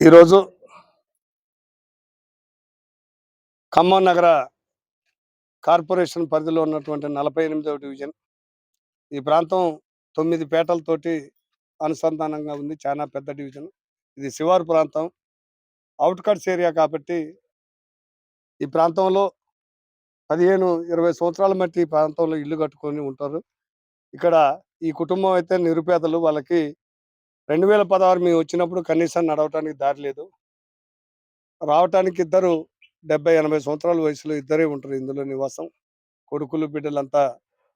ఈరోజు ఖమ్మం నగర కార్పొరేషన్ పరిధిలో ఉన్నటువంటి నలభై ఎనిమిదవ డివిజన్. ఈ ప్రాంతం తొమ్మిది పేటలతోటి అనుసంధానంగా ఉంది. చాలా పెద్ద డివిజన్. ఇది శివారు ప్రాంతం. అవుట్కట్స్ ఏరియా కాబట్టి ఈ ప్రాంతంలో పదిహేను ఇరవై సంవత్సరాల మట్టి ఈ ప్రాంతంలో ఇల్లు కట్టుకొని ఉంటారు. ఇక్కడ ఈ కుటుంబం అయితే నిరుపేదలు. వాళ్ళకి రెండు వేల పదహారు మేము వచ్చినప్పుడు కనీసం నడవటానికి దారి లేదు. రావటానికి ఇద్దరు డెబ్బై ఎనభై సంవత్సరాల వయసులో ఇద్దరే ఉంటారు ఇందులో నివాసం. కొడుకులు బిడ్డలంతా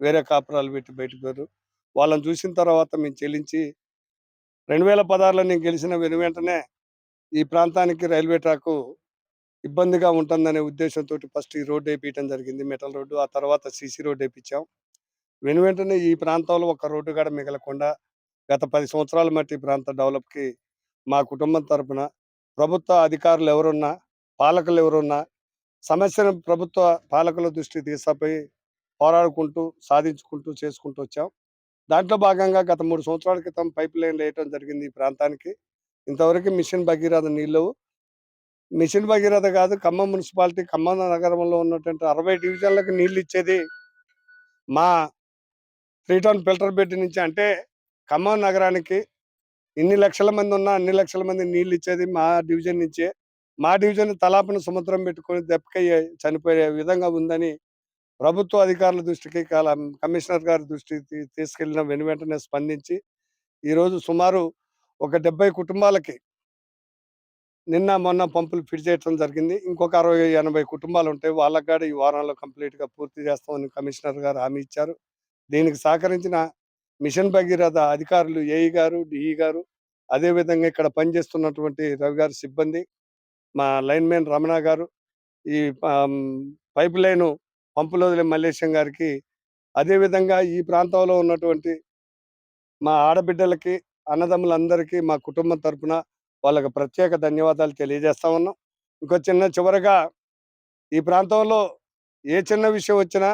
వేరే కాపురాలు పెట్టి బయటకు పోయారు. వాళ్ళని చూసిన తర్వాత మేము చెల్లించి రెండు వేల పదహారులో నేను గెలిచిన వెను వెంటనే ఈ ప్రాంతానికి రైల్వే ట్రాక్ ఇబ్బందిగా ఉంటుందనే ఉద్దేశంతో ఫస్ట్ ఈ రోడ్డు వేయించడం జరిగింది. మెటల్ రోడ్డు ఆ తర్వాత సీసీ రోడ్డు వేయించాం వెను వెంటనే ఈ ప్రాంతంలో ఒక రోడ్డు కూడా మిగలకుండా గత పది సంవత్సరాల మట్టి ఈ ప్రాంత డెవలప్కి మా కుటుంబం తరపున ప్రభుత్వ అధికారులు ఎవరున్నా పాలకులు ఎవరున్నా సమస్యను ప్రభుత్వ పాలకుల దృష్టి తీసుకుపోయి పోరాడుకుంటూ సాధించుకుంటూ చేసుకుంటూ వచ్చాం. దాంట్లో భాగంగా గత మూడు సంవత్సరాల క్రితం పైప్ లైన్ వేయటం జరిగింది ఈ ప్రాంతానికి. ఇంతవరకు మిషన్ భగీరథ నీళ్ళు మిషన్ భగీరథ కాదు ఖమ్మం మున్సిపాలిటీ ఖమ్మం నగరంలో ఉన్నటువంటి అరవై డివిజన్లకు నీళ్ళు ఇచ్చేది మా త్రీ టౌన్ ఫిల్టర్ బెడ్ నుంచి. అంటే ఖమ్మం నగరానికి ఇన్ని లక్షల మంది ఉన్నా అన్ని లక్షల మంది నీళ్ళు ఇచ్చేది మా డివిజన్ నుంచే. మా డివిజన్ తలాపన సముద్రం పెట్టుకొని దెబ్బకయ్యే చనిపోయే విధంగా ఉందని ప్రభుత్వ అధికారుల దృష్టికి కమిషనర్ గారి దృష్టికి తీసుకెళ్ళిన వెను వెంటనే స్పందించి ఈరోజు సుమారు ఒక డెబ్బై కుటుంబాలకి నిన్న మొన్న పంపులు ఫిట్ చేయడం జరిగింది. ఇంకొక అరవై ఎనభై కుటుంబాలు ఉంటాయి వాళ్ళకి కూడా ఈ వారంలో కంప్లీట్గా పూర్తి చేస్తామని కమిషనర్ గారు హామీ ఇచ్చారు. దీనికి సహకరించిన మిషన్ భగీరథ అధికారులు ఏఈ గారు డిఈ గారు అదే విధంగా ఇక్కడ పనిచేస్తున్నటువంటి రవి గారి సిబ్బంది మా లైన్ మ్యాన్ రమణ గారు ఈ పైప్ లైన్ పంపులో మల్లేశం గారికి అదే విధంగా ఈ ప్రాంతంలో ఉన్నటువంటి మా ఆడబిడ్డలకి అన్నదమ్ములందరికీ మా కుటుంబం తరఫున వాళ్ళకి ప్రత్యేక ధన్యవాదాలు తెలియజేస్తా ఉన్నాం. ఇంకో చిన్న చివరగా ఈ ప్రాంతంలో ఏ చిన్న విషయం వచ్చినా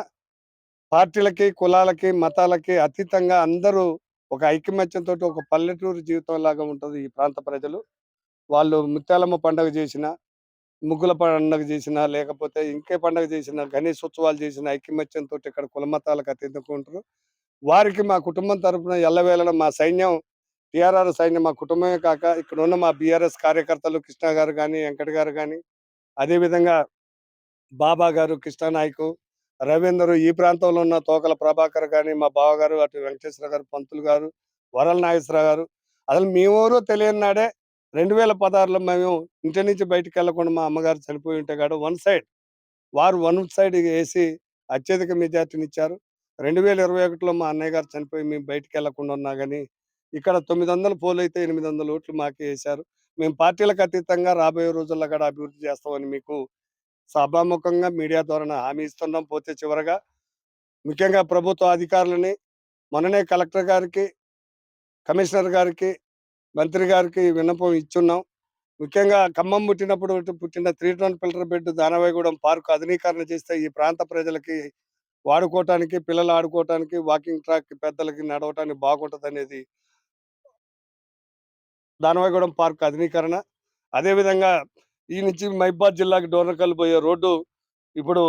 పార్టీలకి కులాలకి మతాలకి అతీతంగా అందరూ ఒక ఐకమత్యంతో ఒక పల్లెటూరు జీవితం లాగా ఉంటుంది ఈ ప్రాంత ప్రజలు. వాళ్ళు ముత్యాలమ్మ పండుగ చేసిన ముగ్గుల పండుగ చేసిన లేకపోతే ఇంకే పండుగ చేసిన గణేష్ ఉత్సవాలు చేసిన ఐకమత్యంతో ఇక్కడ కుల మతాలకు అతీతంగా వారికి మా కుటుంబం తరఫున ఎల్లవేళన మా సైన్యం టిఆర్ఆర్ సైన్యం మా కుటుంబమే కాక ఇక్కడ ఉన్న మా బీఆర్ఎస్ కార్యకర్తలు కృష్ణ గారు కానీ వెంకట గారు కానీ అదేవిధంగా బాబా గారు కృష్ణానాయకు రవీందర్ ఈ ప్రాంతంలో ఉన్న తోకల ప్రభాకర్ కానీ మా బావగారు అటు వెంకటేశ్వర గారు పంతులు గారు వరల నాగేశ్వర గారు. అసలు మేమెవరో తెలియని నాడే రెండు వేల పదహారులో మేము ఇంటి నుంచి బయటకు వెళ్ళకుండా మా అమ్మగారు చనిపోయి ఉంటే కాదు వన్ సైడ్ వారు వన్ సైడ్ వేసి అత్యధిక మెజార్టీని ఇచ్చారు. రెండు వేల ఇరవై ఒకటిలో మా అన్నయ్య గారు చనిపోయి మేము బయటకు వెళ్ళకుండా ఉన్నా కానీ ఇక్కడ తొమ్మిది వందల పోలు అయితే ఎనిమిది వందల ఓట్లు మాకే వేశారు. మేము పార్టీలకు అతీతంగా రాబోయే రోజుల్లో కూడా అభివృద్ధి చేస్తామని మీకు సభాముఖంగా మీడియా ద్వారా హామీ ఇస్తున్నాం పోతే చివరగా ముఖ్యంగా ప్రభుత్వ అధికారులని మొన్ననే కలెక్టర్ గారికి కమిషనర్ గారికి మంత్రి గారికి విన్నపం ఇచ్చున్నాం. ముఖ్యంగా ఖమ్మం పుట్టినప్పుడు పుట్టిన three town filter bed Danavaigudem park ఆధునీకరణ చేస్తే ఈ ప్రాంత ప్రజలకి వాడుకోవటానికి పిల్లలు ఆడుకోవటానికి వాకింగ్ ట్రాక్ పెద్దలకి నడవటానికి బాగుంటుంది అనేది దానవాయిగూడెం పార్క్ ఆధునీకరణ అదేవిధంగా ఈ నుంచి మైబాద్ జిల్లాకి డోనకల్ పోయే రోడ్డు ఇప్పుడు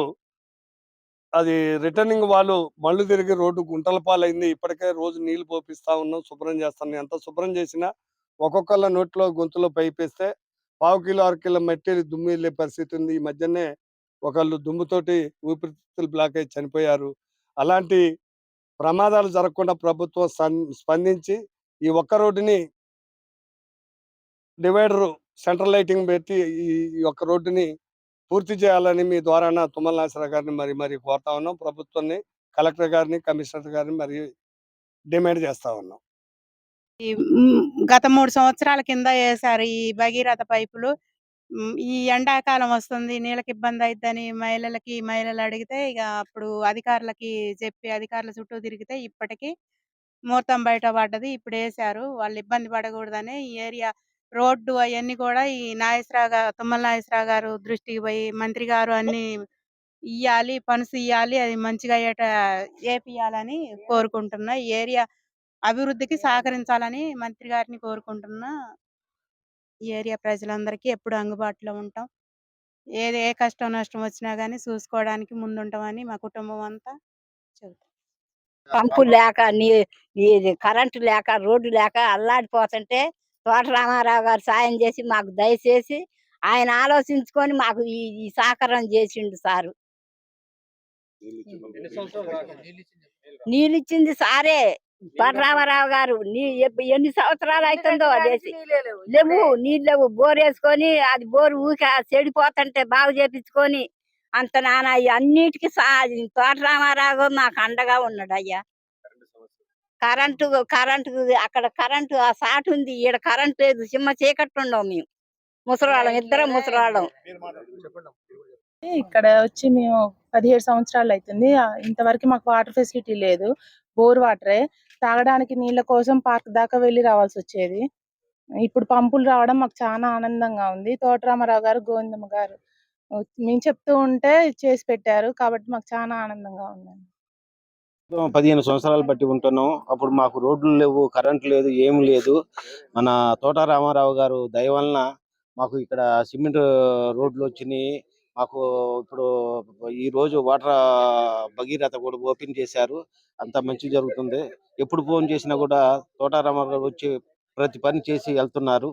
అది రిటర్నింగ్ వాళ్ళు మళ్ళు తిరిగి రోడ్డు గుంటల పాలైంది. ఇప్పటికే రోజు నీళ్ళు పోపిస్తా ఉన్నాం శుభ్రం చేస్తాను ఎంత శుభ్రం చేసినా ఒక్కొక్కళ్ళ నోట్లో గొంతులో పైపేస్తే పావు కిలో అర కిలో మట్టి దుమ్ము వెళ్ళే పరిస్థితి ఉంది. ఈ మధ్యనే ఒకళ్ళు దుమ్ముతోటి ఊపిరితిత్తులు బ్లాక్ అయి చనిపోయారు. అలాంటి ప్రమాదాలు జరగకుండా ప్రభుత్వం స్పందించి ఈ ఒక్క రోడ్డుని డివైడర్ సెంట్రల్ లైటింగ్ పెట్టి ఈ యొక్క రోడ్డుని పూర్తి చేయాలని మీ ద్వారా తుమ్మల నాగేశ్వర గారిని మరి మరి కోరుతా ఉన్నాం. ప్రభుత్వాన్ని కలెక్టర్ గారిని కమిషనర్ గారిని మరి డిమాండ్ చేస్తా ఉన్నాం. ఈ గత మూడు సంవత్సరాల కింద వేశారు ఈ భగీరథ పైపులు. ఈ ఎండాకాలం వస్తుంది నీళ్ళకి ఇబ్బంది అవుతుందని మహిళలకి మహిళలు అడిగితే ఇక అప్పుడు అధికారులకి చెప్పి అధికారుల చుట్టూ తిరిగితే ఇప్పటికి ముహూర్తం బయట పడ్డది ఇప్పుడు వేశారు వాళ్ళు ఇబ్బంది పడకూడదని ఈ ఏరియా రోడ్డు అవన్నీ కూడా ఈ నాగేశ్వరరావు గారు తుమ్మల నాగేశ్వరరావు గారు దృష్టికి పోయి మంత్రి గారు అన్ని ఇయ్యాలి పనుసు ఇయ్యాలి అది మంచిగా అయ్యేట ఏపియాలని కోరుకుంటున్నా ఈ ఏరియా అభివృద్ధికి సహకరించాలని మంత్రి గారిని కోరుకుంటున్నా ఈ ఏరియా ప్రజలందరికీ ఎప్పుడు అందుబాటులో ఉంటాం. ఏది ఏ కష్టం నష్టం వచ్చినా కానీ చూసుకోవడానికి ముందుంటామని మా కుటుంబం అంతా చెబుతాం పంపు లేక నీ కరెంటు లేక రోడ్డు లేక అల్లాడిపోతుంటే తోట రామారావు గారు సాయం చేసి మాకు దయచేసి ఆయన ఆలోచించుకొని మాకు ఈ ఈ సహకారం చేసిండు సారు. నీళ్ళు ఇచ్చింది సారే. తోట రామారావు గారు నీ ఎన్ని సంవత్సరాలు అవుతుందో అదేసి లేవు నీళ్ళు లేవు. బోర్ వేసుకొని అది బోర్ ఊక చెడిపోతుంటే బాగు చేపించుకొని అంత నాన్న అన్నిటికీ సా తోట రామారావు మాకు అండగా ఉన్నాడు అయ్యా. కరెంటు కరెంటు అక్కడ కరెంటు ఆ సాటు ఉంది. ఈడ కరెంట్ లేదు. సిమ్మ చీకట్టు ఉండవు మేము. ముసలివాళ్ళం ఇద్దరం ముసలివాళ్ళం ఇక్కడ వచ్చి మేము పదిహేడు సంవత్సరాలు అవుతుంది ఇంతవరకు మాకు వాటర్ ఫెసిలిటీ లేదు. బోర్ వాటరే. తాగడానికి నీళ్ళ కోసం పార్క్ దాకా వెళ్ళి రావాల్సి వచ్చేది. ఇప్పుడు పంపులు రావడం మాకు చాలా ఆనందంగా ఉంది. తోటరామారావు గారు గోవిందమ్మ గారు మేము చెప్తూ ఉంటే చేసి పెట్టారు. కాబట్టి మాకు చాలా ఆనందంగా ఉంది పదిహేను సంవత్సరాలు బట్టి ఉంటున్నాం. అప్పుడు మాకు రోడ్లు లేవు కరెంట్ లేదు ఏం లేదు. మన తోట రామారావు గారు దయ వలన మాకు ఇక్కడ సిమెంట్ రోడ్లు వచ్చినాయి. మాకు ఇప్పుడు ఈ రోజు వాటర్ భగీరథ కూడా ఓపెన్ చేశారు. అంత మంచి జరుగుతుంది. ఎప్పుడు ఫోన్ చేసినా కూడా తోట రామారావు గారు వచ్చి ప్రతి పని చేసి వెళ్తున్నారు.